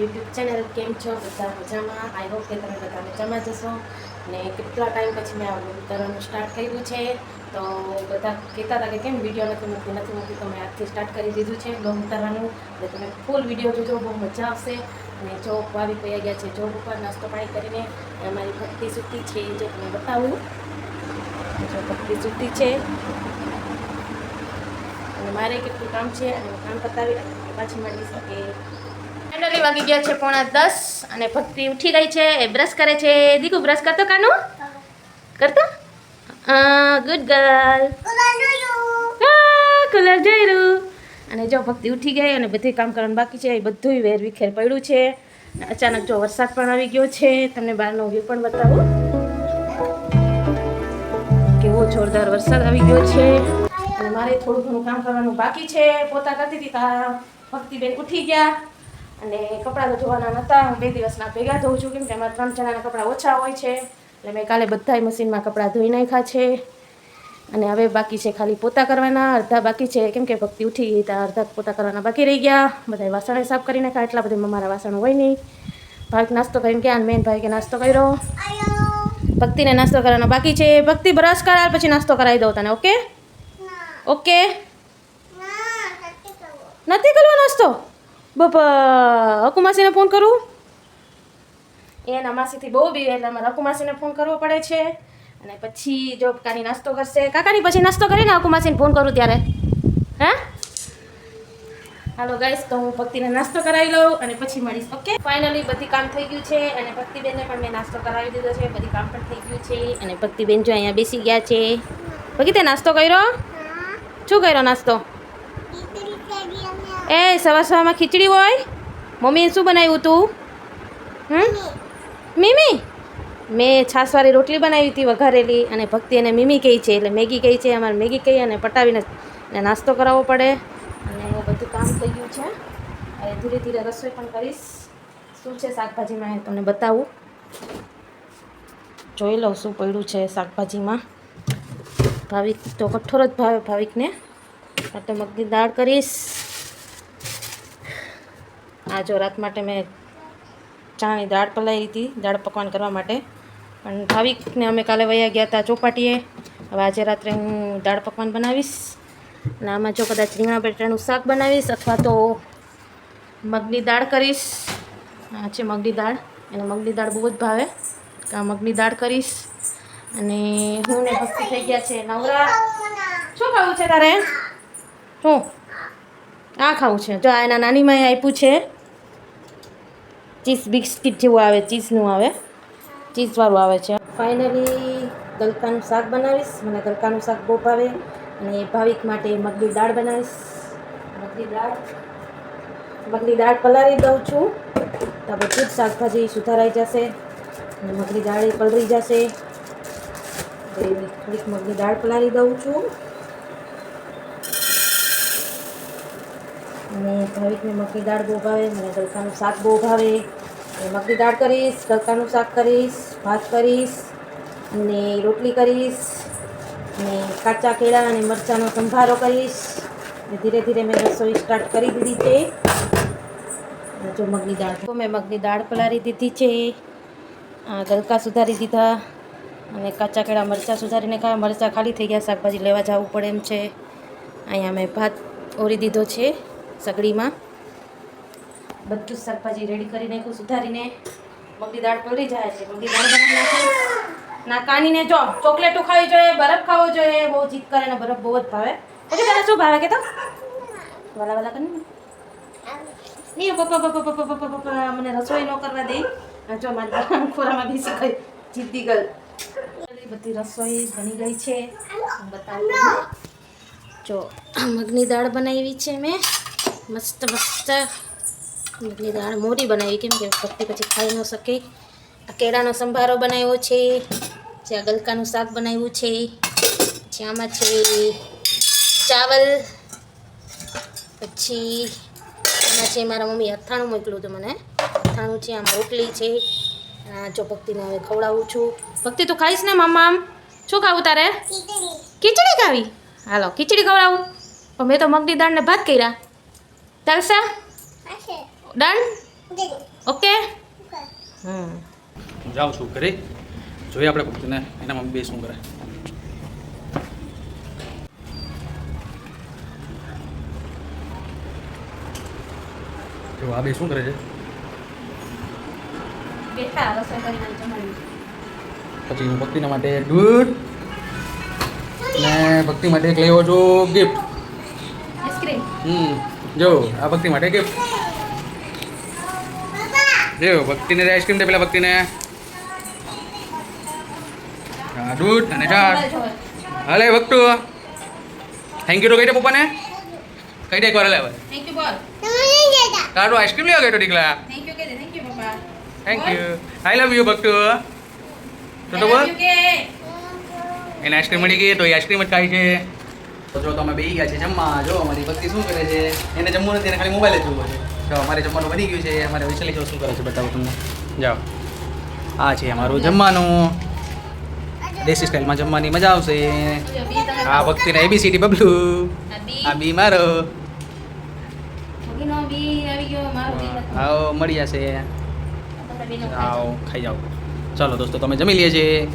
YouTube channel કેમ છો? બધા મજામાં. આઈ હોપ કે તમે બધા મજામાં જશો. ને કેટલા ટાઈમ પછી મેં આ vlog કરવાનું સ્ટાર્ટ કર્યું છે. તો બધા કહેતા હતા કે કેમ વીડિયો નથી મૂકી નથી મૂકી તો મેં આજથી સ્ટાર્ટ કરી દીધું છે. બ્લોગ ઉતારવાનું. એટલે તમે ફૂલ વીડિયો જોજો. બહુ મજા આવશે. અને જોબ આવી પૈયા ગયા છે. જોબ ઉપર નાસ્તો પાણી કરીને અમારી ભક્તિ સુટ્ટી છે એ જો તમને બતાવું. જો ભક્તિ સુટ્ટી છે. અને મારે કેટલું કામ છે અને કામ પતાવી પાછી મળી શકે ફાઇનલી વાગી ગયા છે પોણા દસ અને ભક્તિ ઉઠી ગઈ છે. એ બ્રશ કરે છે. દીકુ બ્રશ કરતો કાનો? કરતો? ગુડ ગર્લ કલર જોયું. અને જો ભક્તિ ઉઠી ગઈ અને બધું કામ કરવાનું બાકી છે. એ બધું વેર વિખેર પડ્યું છે. અચાનક જો વરસાદ પણ આવી ગયો છે. તમને બહારનો વ્યૂ પણ બતાવું. કેવો જોરદાર વરસાદ આવી ગયો છે. અને મારે થોડું ઘણું કામ કરવાનું બાકી છે. પોતા કરતી હતી ભક્તિ ભક્તિબેન ઉઠી ગયા. અને કપડાં તો ધોવાના નહોતા હું બે દિવસના ભેગા ધોઉં છું. કેમ કે અમારા ત્રણ જણાના કપડાં ઓછા હોય છે. એટલે મેં કાલે બધાય મશીનમાં કપડાં ધોઈ નાખ્યા છે. અને હવે બાકી છે ખાલી પોતા કરવાના. અડધા બાકી છે. કેમ કે ભક્તિ ઉઠી ગઈ ત્યાં અડધા પોતા કરવાના બાકી રહી ગયા. બધા વાસણે સાફ કરી નાખ્યા. એટલા બધા મારા વાસણ હોય નહીં. ભાવિક નાસ્તો કરીને ગયા મેન ભાઈ કે નાસ્તો કર્યો. ભક્તિને નાસ્તો કરવાનો બાકી છે. ભક્તિ બ્રશ કરાય પછી નાસ્તો કરાવી દઉં તને ઓકે? ઓકે? નથી કરવો નાસ્તો? બાપા હકુ માસીને ફોન કરું? એના માસીથી બહુ બી એટલે અમારે હકુ માસીને ફોન કરવો પડે છે. અને પછી જો કાની નાસ્તો કરશે. કાકાની પછી નાસ્તો કરીને હકુ માસીને ફોન કરું ત્યારે. હે? હાલો ગાઈસ તો હું ભક્તિને નાસ્તો કરાવી લઉં અને પછી મળીશ ઓકે ફાઇનલી બધી કામ થઈ ગયું છે અને ભક્તિબેનને પણ મેં નાસ્તો કરાવી દીધો છે. બધી કામ પણ થઈ ગયું છે અને ભક્તિબેન જો અહીંયા બેસી ગયા છે. ભગીતે નાસ્તો કર્યો? શું કર્યો નાસ્તો? એ, સવાર સવારમાં ખીચડી હોય? મમ્મીએ શું બનાવ્યું તું? હમ? મીમી? મેં છાસવાળી રોટલી બનાવી હતી વઘારેલી અને ભક્તિ અને મીમી કહી છે, એટલે મેગી કહી છે, અમારે મેગી કહી અને પટાવીને નાસ્તો કરાવવો પડે. અને બધું કામ થઈ ગયું છે. અને ધીરે ધીરે રસોઈ પણ કરીશ. શું છે શાકભાજીમાં એ તમને બતાવું. જોઈ લઉં શું પડ્યું છે શાકભાજીમાં. ભાવિક તો કઠોર જ ભાવે ભાવિકને. તો મગની દાળ કરીશ. આ જો રાત માટે મેં ચણાની દાળ પલાવી હતી, દાળ પકવાન કરવા માટે. પણ ભાવિકને અમે કાલે વયા ગયા હતા ચોપાટીએ. હવે આજે રાત્રે હું દાળ પકવાન બનાવીશ. અને આમાં જો કદાચ રીંગણા બટાટાનું શાક બનાવીશ અથવા તો મગની દાળ કરીશ. આ છે મગની દાળ. એને મગની દાળ બહુ જ ભાવે. આ મગની દાળ કરીશ. અને હું ને ભક્તિ થઈ ગયા છે નવરા. શું ખાવું છે તારે? શું? આ ખાવું છે. જો આ એના નાની માએ આપ્યું છે. ચીઝ બિસ્કિટ જેવું આવે, ચીઝનું આવે. ચીઝવાળું આવે છે. ફાઇનલી ગલકાનું શાક બનાવીશ. મને ગલકાનું શાક બહુ ભાવે. અને ભાવિક માટે મગની દાળ બનાવીશ. મગની દાળ? મગની દાળ પલાળી દઉં છું. તો બધું જ શાકભાજી સુધારાઈ જશે. અને મગની દાળ પલળી જશે. થોડીક મગની દાળ પલાળી દઉં છું. અને ભાવિકને મગની દાળ બહુ ભાવે, મને ગલકાનું શાક બહુ ભાવે. મગની દાળ કરીશ ગલકાનું શાક કરીશ, ભાત કરીશ, અને રોટલી કરીશ ને કાચા કેળા અને મરચાંનો સંભારો કરીશ. ને ધીરે ધીરે મેં રસોઈ સ્ટાર્ટ કરી દીધી છે. જો મગની દાળ તો મેં મગની દાળ પલાળી દીધી છે. ગલકા સુધારી દીધા. અને કાચા કેળા, મરચાં સુધારીને ખાવા. મરચાં ખાલી થઈ ગયા, શાકભાજી લેવા જવું પડે એમ છે. અહીંયા મેં ભાત ઓરી દીધો છે. સગડીમાં. બધું જ શાકભાજી રેડી કરી નાખ્યું, સુધારીને મગની દાળ પલળી જાય છે. મગની દાળ બનાવી નાખી. ના, કાનીને જો ચોકલેટો ખાવી જોઈએ, બરફ ખાવો જોઈએ. બહુ જીત કરે ને બરફ બહુ જ ભાવે. પછી તને શું ભાવે કે તો? વાલા વાલા કરી નહીં, પપ્પા પપ્પા પપ્પા પપ્પા પપ્પા મને રસોઈ ન કરવા દે. જો, મારી ખોરામાં બેસી ગઈ. જીતી ગઈ બધી રસોઈ બની ગઈ છે. બતાવું. જો, મગની દાળ બનાવી છે મેં. મસ્ત મસ્ત. મગની દાળ મોરી બનાવી કેમ કે ભક્તિ પછી ખાઈ ન શકે. આ કેળાનો સંભારો બનાવ્યો છે. જ્યાં ગલકાનું શાક બનાવ્યું છે. પછી આમાં છે ચાવલ. પછી આમાં છે મારા મમ્મી અથાણું મોકલ્યું હતું મને. અથાણું છે આમાં રોટલી છે. આ જો ભક્તિને હવે ખવડાવું છું. ભક્તિ તું ખાઈશ ને મામા આમ? શું ખાવું તારે? ખીચડી ખાવી? હાલો ખીચડી ખવડાવું. પણ મેં તો મગની દાળને ભાત કર્યા. ચાલશે ડન ઓકે હમ હું જાઉં છું ઘરે જોઈએ આપણે ભક્તિને એના મમ્મી બે શું કરે જો આ બે શું કરે છે પછી હું ભક્તિના માટે દૂધ ને ભક્તિ માટે એક લેવો છું ગિફ્ટ આઈસ્ક્રીમ હમ જો આ ભક્તિ માટે ગિફ્ટ જો ભક્તિને આઈસ્ક્રીમ દે પેલા ભક્તિને. દૂધ અને ચા હાલે ભક્તુ. થેન્ક યુ તો કહી દે પપ્પાને. કહી દે એક વાર લે થેન્ક યુ બોલ. તારું આઈસ્ક્રીમ લેવા ગયો દીકલા થેન્ક યુ કે દે થેન્ક યુ પપ્પા. Thank you I love you ભક્તુ. તો તો બોલ. એને આઈસ્ક્રીમ મળી ગઈ તો એ આઈસ્ક્રીમ જ ખાય છે. તો જો તમે બેસી ગયા છે જમવા જો અમારી ભક્તિ શું કરે છે? એને જમવું નથી એને ખાલી મોબાઈલ જ જોવો છે. જો અમારે જમવાનું બની ગયું છે અમારે વિશાલી જો શું કરે છે બતાવો તમને. જાઓ. આ છે અમારું જમવાનું. દેશી સ્ટાઇલમાં જમવાની મજા આવશે. આ ભક્તિને એબીસીડી બબલુ. આ બી મારો. આવી ગયો મારો બી નથી. આવો મળી જશે આવો ખાઈ જાઓ. ચાલો દોસ્તો તમે જમી લઈએ છીએ